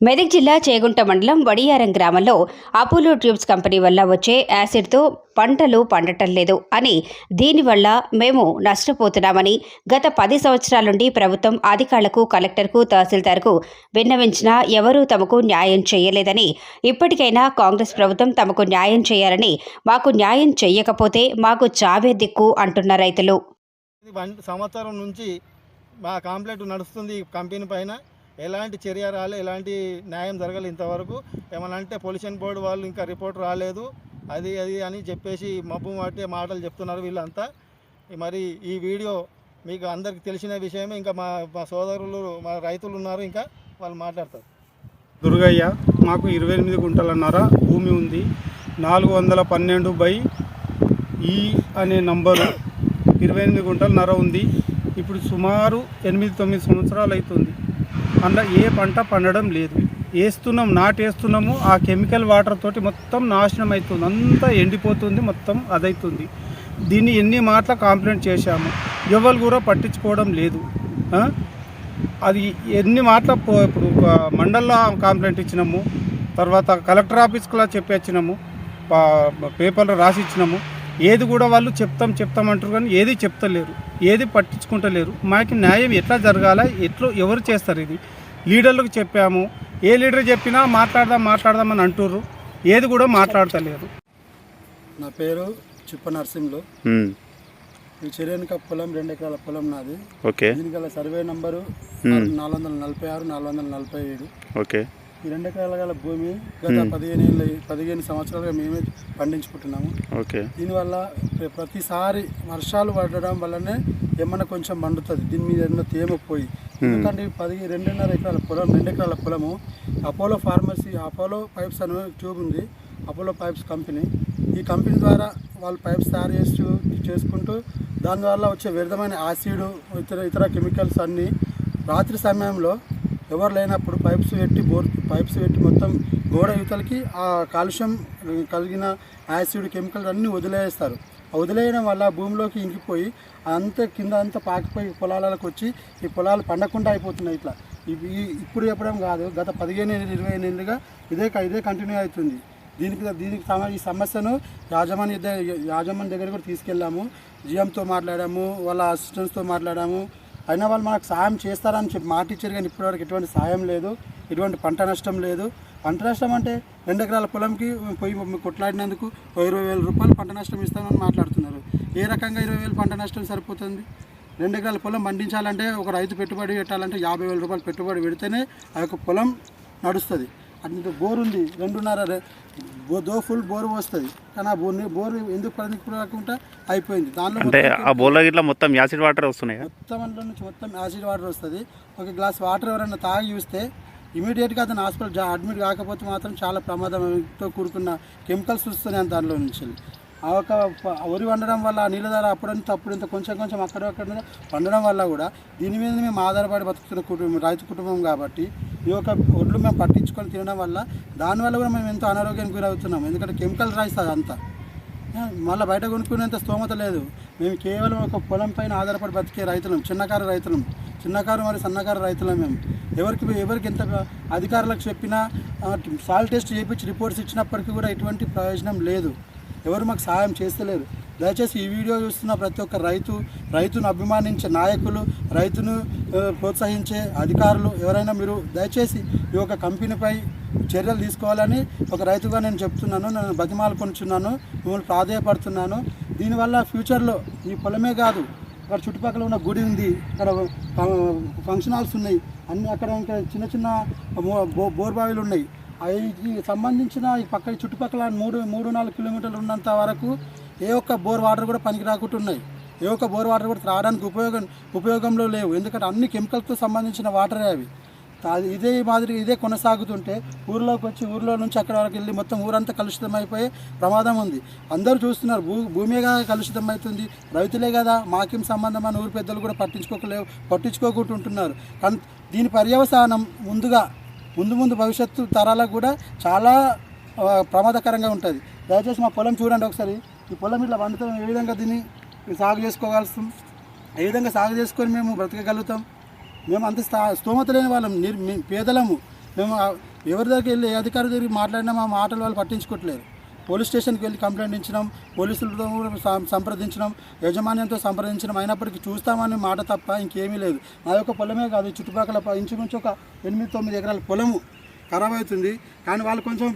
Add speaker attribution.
Speaker 1: మెదక్ జిల్లా చేగుంట మండలం వడియారం గ్రామంలో అపోలో ట్యూబ్స్ కంపెనీ వల్ల వచ్చే యాసిడ్తో పంటలు పండటం లేదు అని దీనివల్ల మేము నష్టపోతున్నామని గత పది సంవత్సరాల నుండి ప్రభుత్వం అధికారులకు కలెక్టర్కు తహసీల్దార్కు విన్నవించినా ఎవరూ తమకు న్యాయం చేయలేదని ఇప్పటికైనా కాంగ్రెస్ ప్రభుత్వం తమకు న్యాయం చేయాలని మాకు న్యాయం చేయకపోతే మాకు చావే దిక్కు అంటున్న రైతులు.
Speaker 2: సంవత్సరం నుంచి మా కాంప్లైంట్ నడుస్తుంది కంపెనీ పైన. ఎలాంటి చర్య రాలే ఎలాంటి న్యాయం జరగలేదు ఇంతవరకు. ఏమన్నా అంటే పొల్యూషన్ బోర్డు వాళ్ళు ఇంకా రిపోర్ట్ రాలేదు. అది అది అని చెప్పేసి మబ్బు మాటే మాటలు చెప్తున్నారు వీళ్ళంతా. మరి ఈ వీడియో మీకు అందరికి తెలిసిన విషయమే. ఇంకా మా మా సోదరులు మా రైతులు ఉన్నారు ఇంకా వాళ్ళు మాట్లాడతారు.
Speaker 3: దుర్గయ్య మాకు ఇరవై ఎనిమిది గుంటలన్నర భూమి ఉంది. నాలుగు వందల పన్నెండు బై ఈ అనే నంబరు ఇరవై ఎనిమిది గుంటలన్నర ఉంది. ఇప్పుడు సుమారు ఎనిమిది తొమ్మిది సంవత్సరాలు అవుతుంది. అందులో ఏ పంట పండడం లేదు. వేస్తున్నాం నాటేస్తున్నాము ఆ కెమికల్ వాటర్ తోటి మొత్తం నాశనం అవుతుంది అంతా ఎండిపోతుంది మొత్తం అదైతుంది. దీన్ని ఎన్ని మాటల కాంప్లైంట్ చేశాము? ఎవరు కూడా పట్టించుకోవడం లేదు. అది ఎన్ని మాటల ఇప్పుడు మండల్లో కాంప్లైంట్ ఇచ్చినాము. తర్వాత కలెక్టర్ ఆఫీస్కి చెప్పి వచ్చినాము. పేపర్లో రాసి ఇచ్చినాము. ఏది కూడా వాళ్ళు చెప్తాం చెప్తాం అంటారు కానీ ఏది చెప్తలేరు ఏది పట్టించుకుంటలేరు. మాకు న్యాయం ఎట్లా జరగాల ఎట్లా ఎవరు చేస్తారు ఇది? లీడర్లకు చెప్పాము ఏ లీడర్ చెప్పినా మాట్లాడదాం మాట్లాడదాం అని అంటుర్రు ఏది కూడా మాట్లాడతలేరు.
Speaker 4: నా పేరు చిప్ప నర్సింహులు. ఈ చెరేనుక పొలం రెండు ఎకరాల పొలం నాది.
Speaker 5: ఓకే.
Speaker 4: దీనికి గల సర్వే నంబరు నాలుగు వందల నలభై ఆరు నాలుగు వందల నలభై ఏడు.
Speaker 5: ఓకే.
Speaker 4: ఈ రెండు ఎకరాల గల భూమి గత పదిహేను ఏళ్ళ పదిహేను సంవత్సరాలుగా మేమే పండించుకుంటున్నాము.
Speaker 5: ఓకే.
Speaker 4: దీనివల్ల ప్ర- ప్రతిసారి వర్షాలు పడడం వల్లనే ఏమన్నా కొంచెం మండుతుంది. దీని మీద ఏమన్నా తేమ పోయి. ఎందుకంటే ఈ పది రెండున్నర ఎకరాల పొలం రెండు ఎకరాల పొలము అపోలో ఫార్మసీ అపోలో పైప్స్ అనే ట్యూబ్ ఉంది. Apollo pipes company. ఈ కంపెనీ ద్వారా వాళ్ళు పైప్స్ తయారు చేస్తూ చేసుకుంటూ దాని వల్ల వచ్చే వ్యర్థమైన యాసిడ్ ఇతర ఇతర కెమికల్స్ అన్నీ రాత్రి సమయంలో ఎవరు లేనప్పుడు పైప్స్ పెట్టి బోర్ పైప్స్ పెట్టి మొత్తం గోడ యువతలకి ఆ కాలుష్యం కలిగిన యాసిడ్ కెమికల్స్ అన్నీ వదిలేస్తారు. వదిలేయడం వల్ల భూమిలోకి ఇంకిపోయి అంత కింద అంతా పాకిపోయి పొలాలకు వచ్చి ఈ పొలాలు పండకుండా అయిపోతున్నాయి ఇట్లా. ఇవి ఇప్పుడు చెప్పడం కాదు గత పదిహేను ఏళ్ళు, ఇరవై ఏళ్ళుగా ఇదే ఇదే కంటిన్యూ అవుతుంది. దీనికి దీనికి సమ ఈ సమస్యను యాజమాన్య దగ్గర యాజమాన్య దగ్గర కూడా తీసుకెళ్ళాము. జిఎంతో మాట్లాడాము వాళ్ళ అసిస్టెంట్స్తో మాట్లాడాము. అయినా వాళ్ళు మనకు సాయం చేస్తారని చెప్పి మాట ఇచ్చారు కానీ ఇప్పటివరకు ఎటువంటి సాయం లేదు ఎటువంటి పంట నష్టం లేదు. పంట నష్టం అంటే రెండు ఎకరాల పొలంకి పోయి కొట్లాడినందుకు ఇరవై వేల రూపాయలు పంట నష్టం ఇస్తామని మాట్లాడుతున్నారు. ఏ రకంగా ఇరవై వేలు పంట నష్టం సరిపోతుంది? రెండు ఎకరాల పొలం పండించాలంటే ఒక రైతు పెట్టుబడి పెట్టాలంటే యాభై వేల రూపాయలు పెట్టుబడి పెడితేనే ఆ యొక్క పొలం నడుస్తుంది. అంత బోర్ ఉంది రెండున్నర దో ఫుల్ బోర్ వస్తుంది కానీ ఆ బోర్ బోర్ ఎందుకు పనికి రాకుండా అయిపోయింది. దానిలో
Speaker 5: అంటే ఆ బోర్లో ఇట్లా మొత్తం యాసిడ్ వాటర్ వస్తున్నాయా?
Speaker 4: మొత్తం అందులో నుంచి మొత్తం యాసిడ్ వాటర్ వస్తుంది. ఒక గ్లాస్ వాటర్ ఎవరైనా తాగి చూస్తే ఇమీడియట్గా అతను హాస్పిటల్ అడ్మిట్ కాకపోతే మాత్రం చాలా ప్రమాదంతో కూడుకున్న కెమికల్స్ వస్తున్నాయి దానిలో నుంచి. ఆ ఒక వరి వండడం వల్ల ఆ నీళ్ళ ధర అప్పుడంత అప్పుడంత కొంచెం కొంచెం అక్కడ అక్కడ వండడం వల్ల కూడా దీని మీద మేము ఆధారపడి బతుకుతున్న కుటుంబం రైతు కుటుంబం కాబట్టి ఈ యొక్క ఒడ్లు మేము పట్టించుకొని తినడం వల్ల దానివల్ల కూడా మేము ఎంతో అనారోగ్యానికి గురవుతున్నాం. ఎందుకంటే కెమికల్ రైస్ అదంతా మళ్ళీ బయట కొనుక్కునేంత స్తోమత లేదు. మేము కేవలం ఒక పొలం పైన ఆధారపడి బతికే రైతులం చిన్నకారు రైతులం. చిన్నకారు మరియు సన్నకారు రైతులం మేము. ఎవరికి ఎవరికి ఎంత అధికారులకు చెప్పినా సాల్ టెస్ట్ చేయించి రిపోర్ట్స్ ఇచ్చినప్పటికీ కూడా ఎటువంటి ప్రయోజనం లేదు. ఎవరు మాకు సహాయం చేస్తలేరు. దయచేసి ఈ వీడియో చూస్తున్న ప్రతి ఒక్క రైతు రైతును అభిమానించే నాయకులు రైతును ప్రోత్సహించే అధికారులు ఎవరైనా మీరు దయచేసి ఈ యొక్క కంపెనీపై చర్యలు తీసుకోవాలని ఒక రైతుగా నేను చెప్తున్నాను నేను బతిమాలుకొనిచున్నాను మిమ్మల్ని ప్రాధాయపడుతున్నాను. దీనివల్ల ఫ్యూచర్లో ఈ పొలమే కాదు అక్కడ చుట్టుపక్కల ఉన్న గుడి ఉంది అక్కడ ఫంక్షన్ హాల్స్ ఉన్నాయి అన్ని అక్కడ ఇంకా చిన్న చిన్న బో- బోర్ బావిలు ఉన్నాయి. అవి సంబంధించిన ఈ పక్క చుట్టుపక్కల మూడు మూడు నాలుగు కిలోమీటర్లు ఉన్నంత వరకు ఏ ఒక్క బోర్ వాటర్ కూడా పనికి రాకుంటున్నాయి ఉన్నాయి. ఏ ఒక్క బోర్ వాటర్ కూడా త్రాగడానికి ఉపయోగం ఉపయోగంలో లేవు. ఎందుకంటే అన్ని కెమికల్స్తో సంబంధించిన వాటరే అవి. ఇదే మాదిరి ఇదే కొనసాగుతుంటే ఊర్లోకి వచ్చి ఊర్లో నుంచి అక్కడ వరకు వెళ్ళి మొత్తం ఊరంతా కలుషితం అయిపోయే ప్రమాదం ఉంది. అందరూ చూస్తున్నారు భూ భూమిగా కలుషితం అవుతుంది రైతులే కదా మాకేం సంబంధం అని ఊరి పెద్దలు కూడా పట్టించుకోకలేవు పట్టించుకోకుండా ఉంటున్నారు కానీ దీని పర్యవసానం ముందుగా ముందు ముందు భవిష్యత్తు తరాలకు కూడా చాలా ప్రమాదకరంగా ఉంటుంది. దయచేసి మా పొలం చూడండి ఒకసారి. ఈ పొలం ఇట్లా వండుతాం ఏ విధంగా దీన్ని సాగు చేసుకోగలుగుతాం ఏ విధంగా సాగు చేసుకొని మేము బ్రతకగలుగుతాం? మేము అంత స్థోమత స్తోమత లేని వాళ్ళం మేము పేదలము. మేము ఎవరి దగ్గరికి వెళ్ళి అధికారి దగ్గరికి మాట్లాడినా మా మాటలు వాళ్ళు పట్టించుకోవట్లేదు. పోలీస్ స్టేషన్కి వెళ్ళి కంప్లైంట్ ఇచ్చినాం. పోలీసులతో కూడా సంప్రదించడం యాజమాన్యంతో సంప్రదించడం అయినప్పటికీ చూస్తామని మాట తప్ప ఇంకేమీ లేదు. మా యొక్క పొలమే కాదు. చుట్టుపక్కల ఇంచుమించు ఒక ఎనిమిది తొమ్మిది ఎకరాల పొలము ఖరాబ్ అవుతుంది. కానీ వాళ్ళు కొంచెం